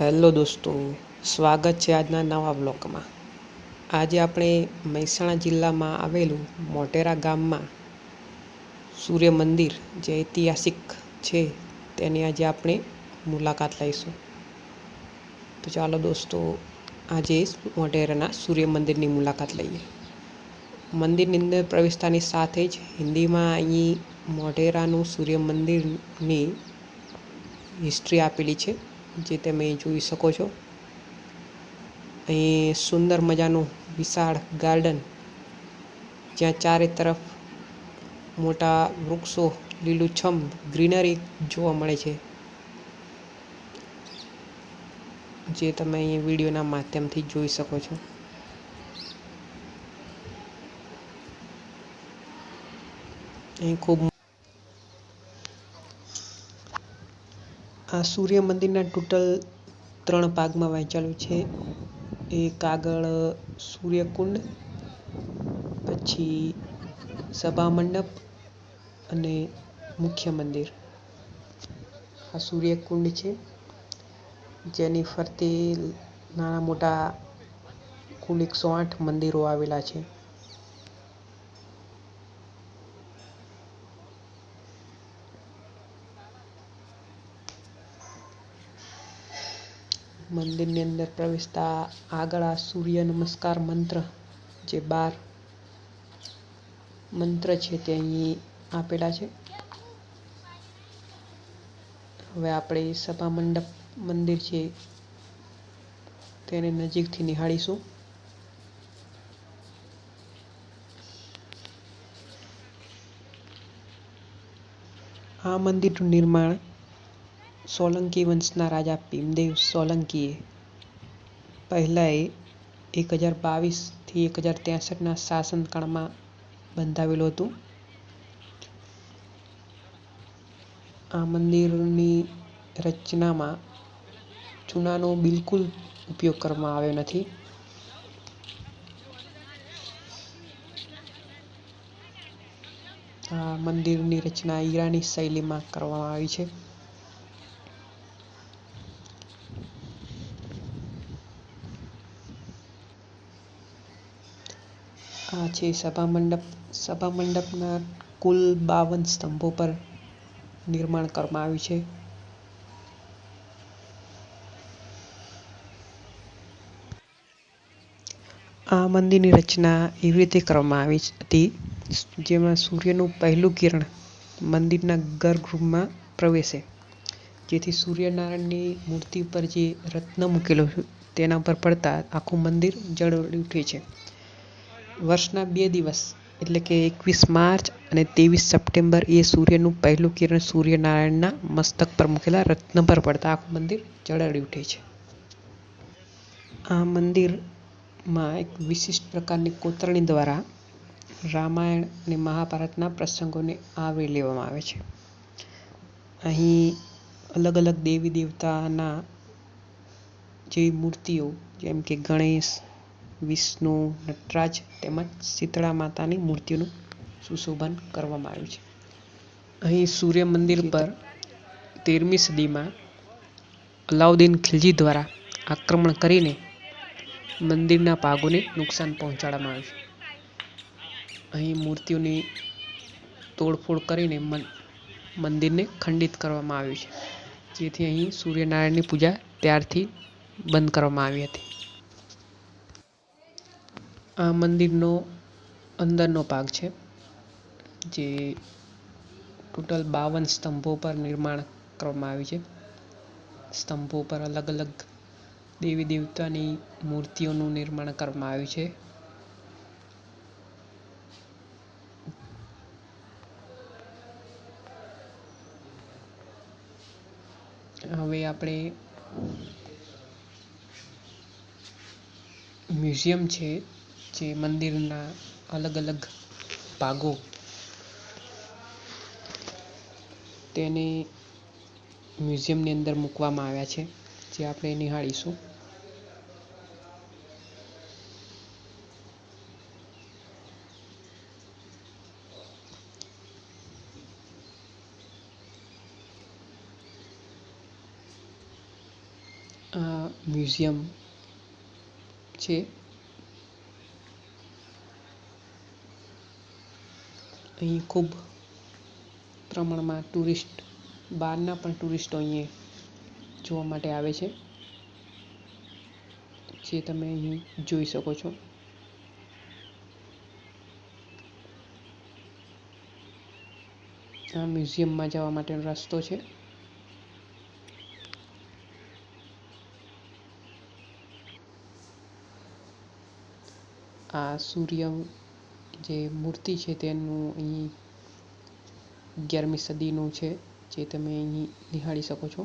Hello દોસ્તો, સ્વાગત છે આજના નવા બ્લોકમાં આજે આપણે મહેસાણા જિલ્લામાં આવેલું મોટેરા ગામમાં સૂર્ય મંદિર જે ઐતિહાસિક છે તેની આજે આપણે મુલાકાત લઈશું. તો ચાલો દોસ્તો, આજે મોટેરાના સૂર્ય મંદિરની મુલાકાત લઈએ. મંદિરની અંદર પ્રવેશતાની સાથે જ હિન્દીમાં અહીં મોટેરાનું સૂર્ય મંદિરની હિસ્ટ્રી આપેલી છે. જે તમે જોઈ શકો છો. અહીં સુંદર મજાનું વિશાળ ગાર્ડન, જ્યાં ચારે તરફ મોટા વૃક્ષો, લીલુંછમ ગ્રીનરી જોવા મળે છે. જે તમે અહીં વિડીયોના માધ્યમથી જોઈ શકો છો. અહીં ખૂબ આ સૂર્ય મંદિરના ટોટલ ત્રણ ભાગમાં વહેંચાયેલું છે. એક આગળ સૂર્યકુંડ, પછી સભા મંડપ અને મુખ્ય મંદિર. આ સૂર્યકુંડ છે, જેની ફરતે નાના મોટા કુલ એકસો આઠ મંદિરો આવેલા છે. મંદિરની અંદર પ્રવેશતા આગળ આ સૂર્ય નમસ્કાર મંત્ર જે બાર મંત્ર છે તે અહીં આપેલા છે. હવે આપણે સભા મંડપ મંદિર છે તેને નજીકથી નિહાળીશું. આ મંદિરનું નિર્માણ સોલંકી વંશના રાજા ભીમદેવ સોલંકીએ પહેલાંએ એક હજાર બાવીસથી એક હજાર ત્રેસઠના શાસનકાળમાં બંધાવેલું હતું. આ મંદિરની રચનામાં ચૂનાનો બિલકુલ ઉપયોગ કરવામાં આવ્યો નથી. આ મંદિરની રચના ઈરાની શૈલીમાં કરવામાં આવી છે. આ છે સભા મંડપ. સભા મંડપના કુલ બાવન સ્તંભો પર નિર્માણ કરવામાં આવ્યું છે. આ મંદિરની રચના એવી રીતે કરવામાં આવી હતી, જેમાં સૂર્યનું પહેલું કિરણ મંદિરના ગર્ભગૃહમાં પ્રવેશે. જેથી સૂર્યનારાયણની મૂર્તિ પર જે રત્ન મૂકેલો તેના પર પડતા આખું મંદિર જળહળી ઉઠે છે. વર્ષના બે દિવસ, એટલે કે એકવીસ માર્ચ અને ત્રેવીસ સપ્ટેમ્બર એ સૂર્યનું પહેલું કિરણ સૂર્યનારાયણના મસ્તક પર મૂકેલા રત્ન પર પડતા આખું મંદિર જળહળી ઉઠે છે. આ મંદિરમાં એક વિશિષ્ટ પ્રકારની કોતરણી દ્વારા રામાયણ અને મહાભારતના પ્રસંગોને આવરી લેવામાં આવે છે. અહીં અલગ અલગ દેવી દેવતાના જેવી મૂર્તિઓ, જેમ કે ગણેશ વિષ્ણુ નટરાજ તેમજ શીતળા માતાની મૂર્તિઓનું સુશોભન કરવામાં આવ્યું છે. અહીં સૂર્ય મંદિર પર તેરમી સદીમાં અલાઉદ્દીન ખિલજી દ્વારા આક્રમણ કરીને મંદિરના ભાગોને નુકસાન પહોંચાડવામાં આવ્યું છે. અહીં મૂર્તિઓની તોડફોડ કરીને મંદિરને ખંડિત કરવામાં આવ્યું છે. જેથી અહીં સૂર્યનારાયણની પૂજા ત્યારથી બંધ કરવામાં આવી હતી. આ મંદિરનો અંદરનો ભાગ છે, જે ટોટલ બાવન સ્તંભો પર નિર્માણ કરવામાં આવ્યું છે. સ્તંભો પર અલગ અલગ દેવી દેવતાની મૂર્તિઓનું નિર્માણ કરવામાં આવ્યું છે. હવે આપણે મ્યુઝિયમ છે જે મંદિરના અલગ અલગ ભાગો, તેને મ્યુઝિયમની અંદર મૂકવામાં આવ્યા છે, જે આપણે નિહાળીશું. આ મ્યુઝિયમ છે. અહીં ખૂબ પ્રમાણમાં ટુરિસ્ટ, બહારના પણ ટુરિસ્ટો અહીં જોવા માટે આવે છે, જે તમે અહીં જોઈ શકો છો. આ મ્યુઝિયમમાં જવા માટેનો રસ્તો છે. આ સૂર્ય જે મૂર્તિ છે તેનું અહીં અગિયારમી સદીનું છે જે તમે અહીં નિહાળી શકો છો.